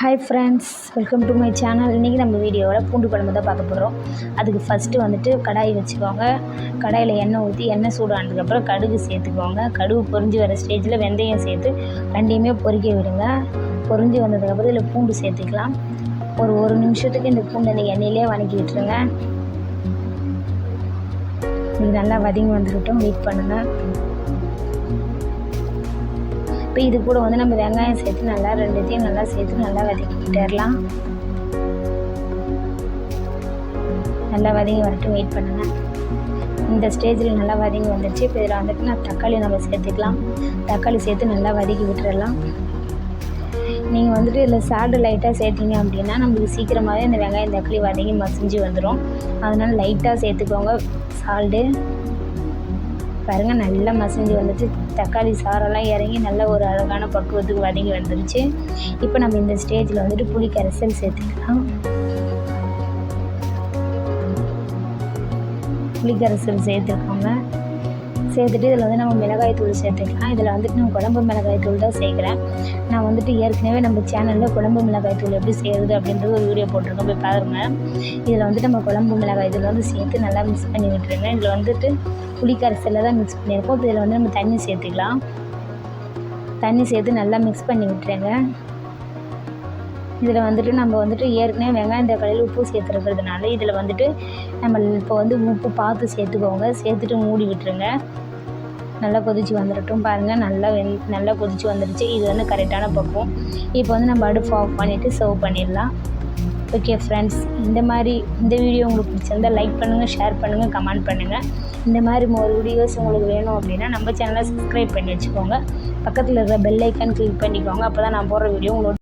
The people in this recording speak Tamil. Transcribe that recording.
Hi friends welcome to my channel இன்றைக்கி நம்ம வீடியோவில் பூண்டு குழம்பு தான் பார்க்க போகிறோம் அதுக்கு ஃபஸ்ட்டு வந்துட்டு கடாய் வச்சுக்கோங்க. கடாயில் எண்ணெய் ஊற்றி எண்ணெய் சூடானதுக்கப்புறம் கடுகு சேர்த்துக்கோங்க. கடுகு பொரிஞ்சு வர ஸ்டேஜில் வெந்தயம் சேர்த்து ரெண்டையுமே பொறிக்க விடுங்க. பொரிஞ்சு வந்ததுக்கப்புறம் இதில் பூண்டு சேர்த்துக்கலாம். ஒரு ஒரு நிமிஷத்துக்கு இந்த பூண்டை நீங்கள் எண்ணெயிலே வணக்கி விட்டுருங்க. இது நல்லா வதங்கி வந்துக்கிட்டும் வெயிட் பண்ணுங்கள் இப்போ இது கூட வந்து நம்ம வெங்காயம் சேர்த்து நல்லா ரெண்டுத்தையும் நல்லா சேர்த்து நல்லா வதக்கிக்கிட்டரலாம் நல்லா வதங்கி வரட்டும் வெயிட் பண்ணுங்கள் இந்த ஸ்டேஜில் நல்லா வதங்கி வந்துடுச்சு இப்போ இதில் வந்துட்டு நான் தக்காளி நம்ம சேர்த்துக்கலாம். தக்காளி சேர்த்து நல்லா வதக்கி விட்டுறலாம். நீங்கள் வந்துட்டு இதில் சால்டு லைட்டாக சேர்த்திங்க அப்படின்னா நம்மளுக்கு சீக்கிரமாகவே இந்த வெங்காயம் தக்காளி வதங்கி மசிஞ்சு வந்துடும் அதனால் லைட்டாக சேர்த்துக்கோங்க சால்டு பாருங்கள் நல்லா மசிஞ்சு வந்துட்டு தக்காளி சாரெல்லாம் இறங்கி நல்ல ஒரு அழகான பக்குவத்துக்கு வதங்கி வந்துருச்சு. இப்போ நம்ம இந்த ஸ்டேஜில் வந்துட்டு புளி கரைசல் சேர்த்துக்கலாம். புளி கரைசல் சேர்த்துருக்கோங்க சேர்த்துட்டு இதில் வந்து நம்ம மிளகாய் தூள் சேர்த்துக்கலாம். இதில் வந்துட்டு நான் குழம்பு மிளகாய் தூள் தான் சேர்க்குறேன். நான் வந்துட்டு ஏற்கனவே நம்ம சேனலில் குழம்பு மிளகாய் தூள் எப்படி செய்கிறது அப்படின்றது ஒரு வீடியோ போட்டிருக்கோம் போய் பாருங்கள் இதில் வந்துட்டு நம்ம குழம்பு மிளகாய் தூள் வந்து சேர்த்து நல்லா மிக்ஸ் பண்ணி விட்டுருங்க. இதில் வந்துட்டு புளிக்கரைசலில் தான் மிக்ஸ் பண்ணியிருக்கோம். இப்போ இதில் வந்து நம்ம தண்ணி சேர்த்துக்கலாம். தண்ணி சேர்த்து நல்லா மிக்ஸ் பண்ணி விட்டுருங்க. இதில் வந்துட்டு நம்ம வந்துட்டு ஏற்கனவே வெங்காயம் தக்காளியில் உப்பு சேர்த்துருக்கிறதுனால இதில் வந்துட்டு நம்ம இப்போ வந்து உப்பு பார்த்து சேர்த்துக்கோங்க. சேர்த்துட்டு மூடி விட்டுருங்க. நல்லா கொதித்து வந்துடட்டும் பாருங்கள் நல்லா வெந் நல்லா கொதித்து வந்துடுச்சு இது வந்து கரெக்டான பக்குவம். இப்போ வந்து நம்ம அடுப்பு ஆஃப் பண்ணிவிட்டு சர்வ் பண்ணிடலாம். ஓகே ஃப்ரெண்ட்ஸ் இந்த மாதிரி இந்த வீடியோ உங்களுக்கு பிடிச்சிருந்தால் லைக் பண்ணுங்கள் ஷேர் பண்ணுங்கள் கமெண்ட் பண்ணுங்கள் இந்த மாதிரி ஒரு வீடியோஸ் உங்களுக்கு வேணும் அப்படின்னா நம்ம சேனலை சப்ஸ்கிரைப் பண்ணி வச்சுக்கோங்க. பக்கத்தில் இருக்கிற பெல் ஐக்கான் கிளிக் பண்ணிக்கோங்க. அப்போ தான் நான் போடுற வீடியோ உங்களோட